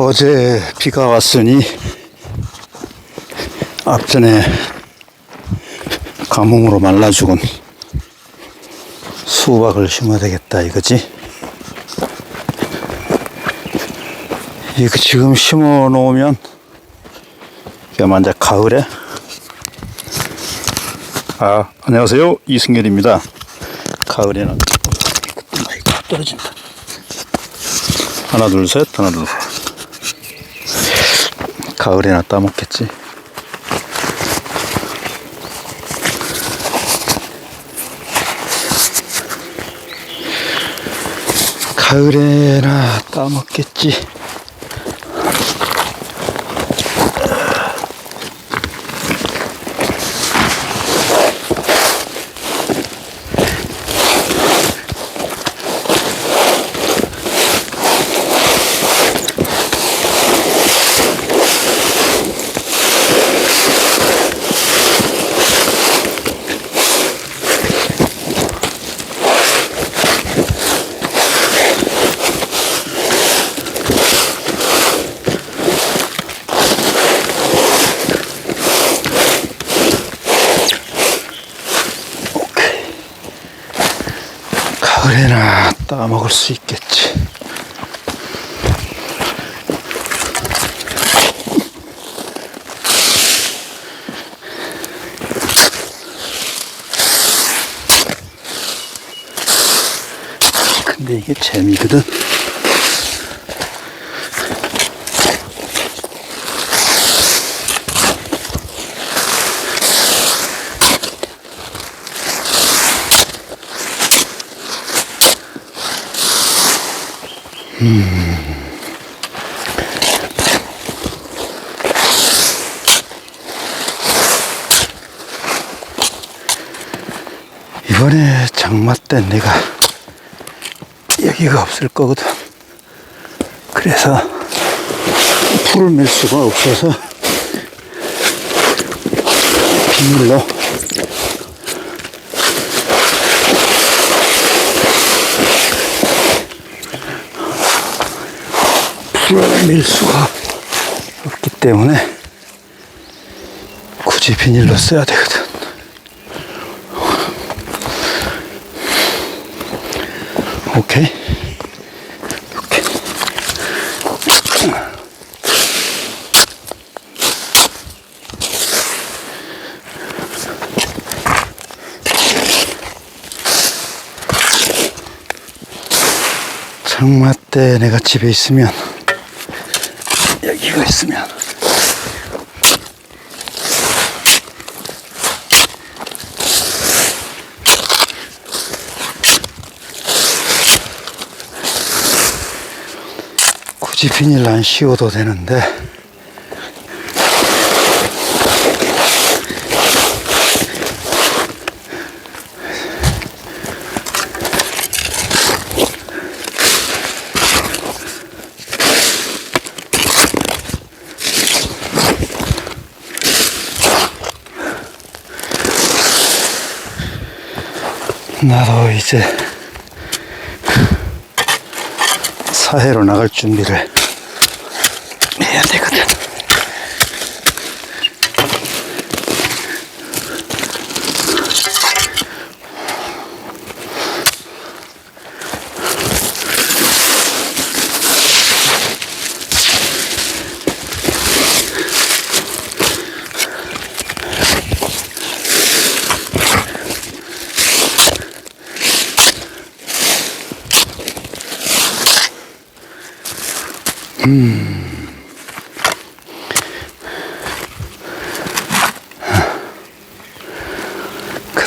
어제 비가 왔으니 앞전에 가뭄으로 말라 죽은 수박을 심어야 되겠다 이거지. 이거 지금 심어 놓으면 이게 만약 가을에 아 안녕하세요 이승열입니다. 가을에는 떨어진다. 하나 둘 셋 하나 둘 셋. 가을에나 따먹겠지. 가을에나 따먹겠지. 오케이. 가을에나 따먹을 수 있겠지. 근데 이게 재미거든. 이번에 장마 때 내가 여기가 없을 거거든. 그래서 풀을 낼 수가 없어서 비닐로 낼 수가 없기 때문에 굳이 비닐로 써야 되거든. 오케이. 오케이. 장마 때 내가 집에 있으면 여기가 있으면. 굳이 비닐 안 씌워도 되는데 나도 이제 사회로 나갈 준비를 해야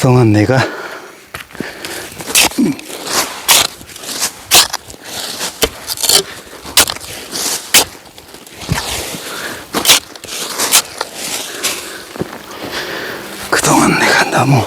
그동안 내가 그동안 내가 너무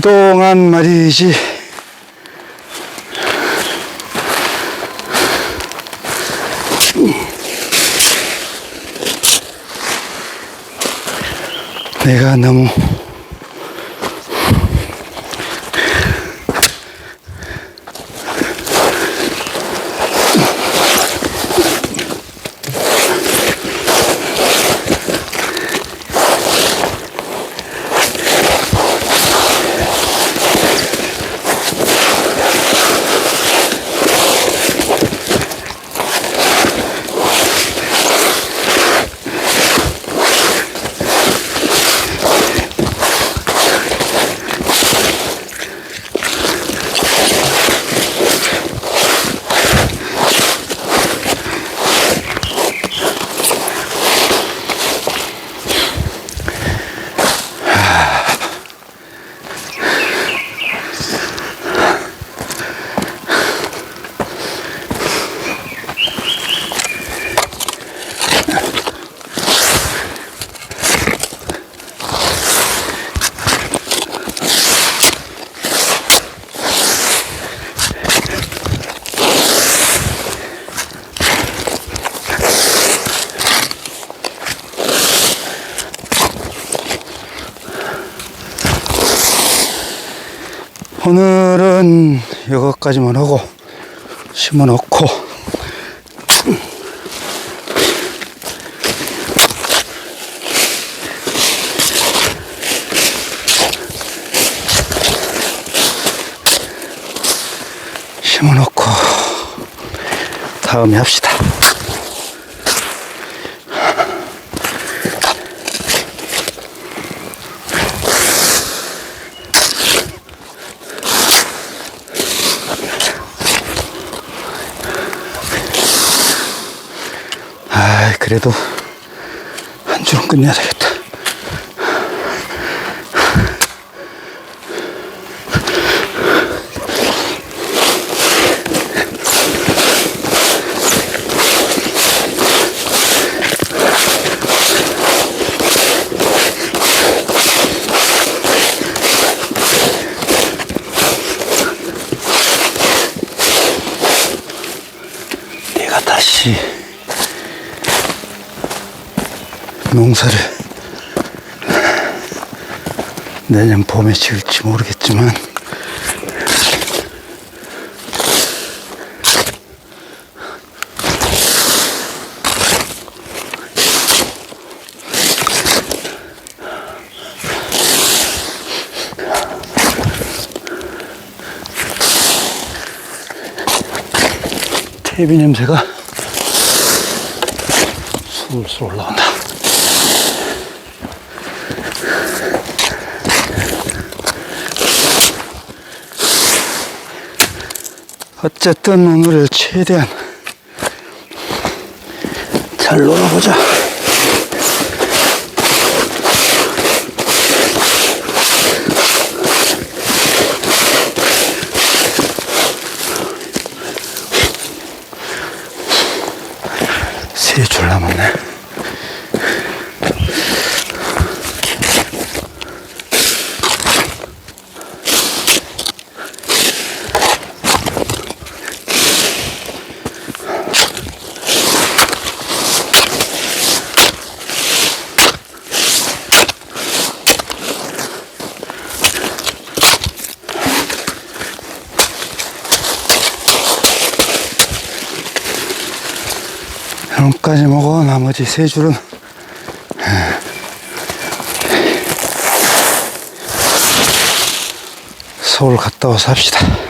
그동안 말이지. 내가 너무 이것까지만 하고 심어 놓고 심어 놓고 다음에 합시다. 아, 그래도 한 줄은 끝내야 되겠다. 내가 다시 농사를 내년 봄에 지을지 모르겠지만 퇴비 냄새가 술술 올라온다. 어쨌든 오늘을 최대한 잘 놀아보자. 세 줄 남았네. 여기까지 먹어 나머지 세 줄은 서울 갔다 와서 합시다.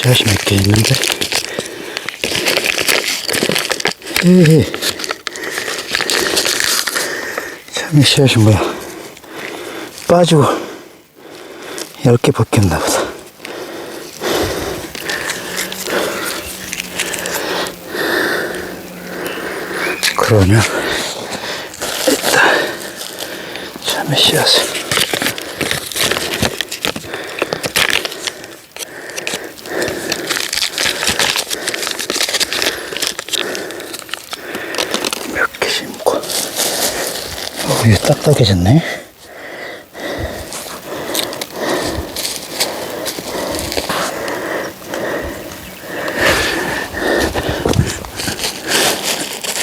씨앗이 몇 개 있는데. 에헤. 참이 씨앗이 뭐야. 빠지고 10개 벗겼나 보다. 그러면 일단 참이 씨앗을 몇 개 심고 어, 이거 딱딱해졌네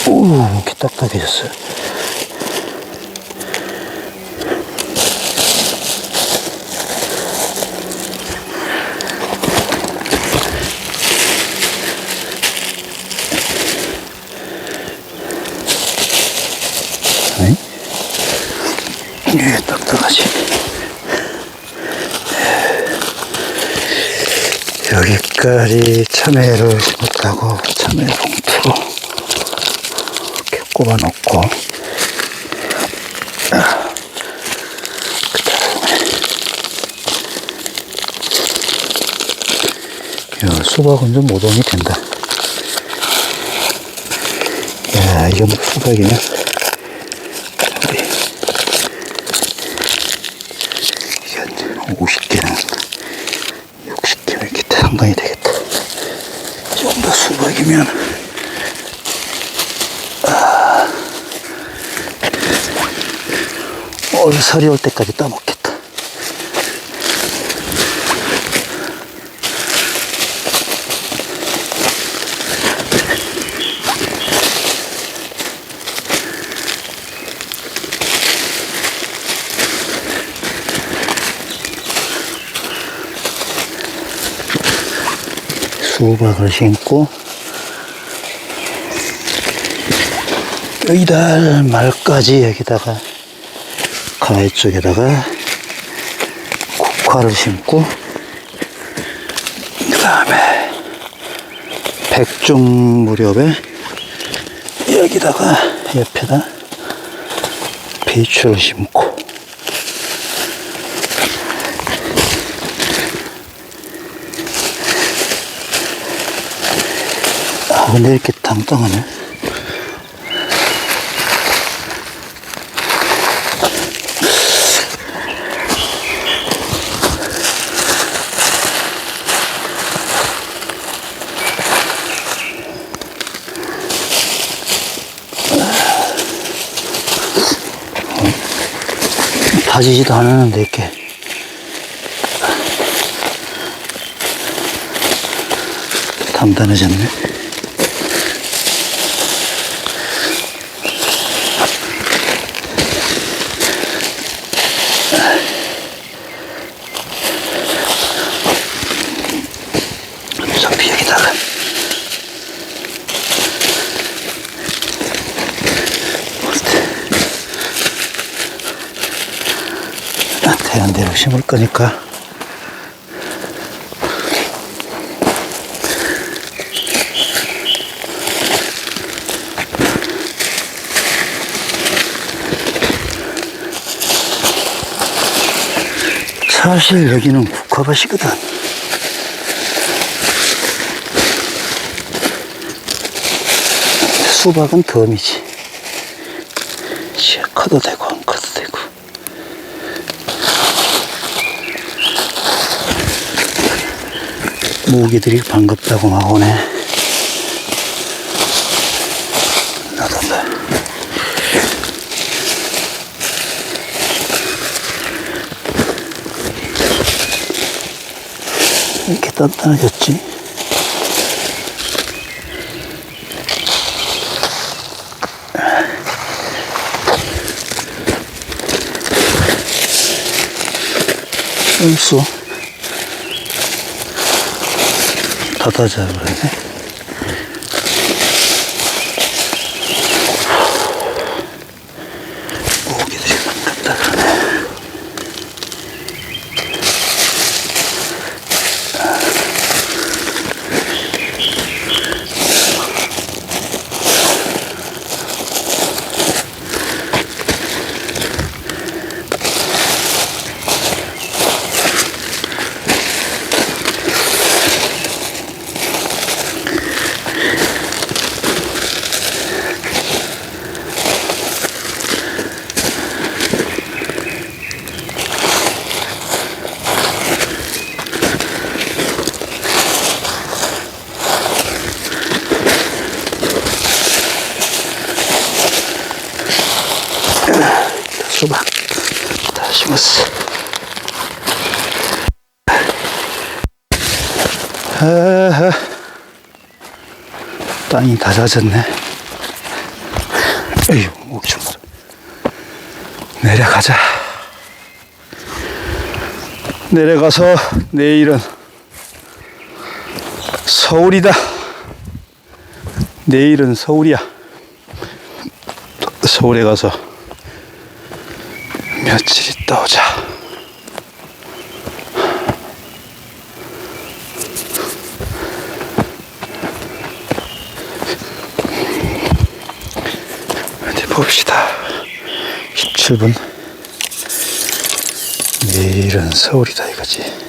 오 이렇게 딱딱해졌어요 네? 이게 딱딱하지. 여기까지 참외를 심었다고 참외 봉투로 이렇게 꼽아 놓고 야, 수박은 좀 모동이 된다. 야, 이건 수박이면 우리 이게 50개는 60개는 이렇게 상당히 되겠다. 좀더 수박이면 아, 얼살이 올 때까지 따먹겠다. 수박을 심고 이달 말까지 여기다가 가해 쪽에다가 국화를 심고 그 다음에 백중 무렵에 여기다가 옆에다 배추를 심고 아 근데 이렇게 당당하네. 다지지도 않았는데 이렇게. 단단해졌네 나태한 대로 심을 거니까. 사실 여기는 국화밭이거든. 수박은 덤이지. 커도 되고 모기들이 반갑다고 막 오네. 나던다 이렇게 단단해졌지? 있어. 사다 잡으네. 모기들 땅이 다 젖었네. 에휴, 목좀 내려가자. 내려가서 내일은 서울이다. 내일은 서울이야. 서울에 가서 며칠 있다 오자. 봅시다. 17분. 내일은 서울이다 이거지.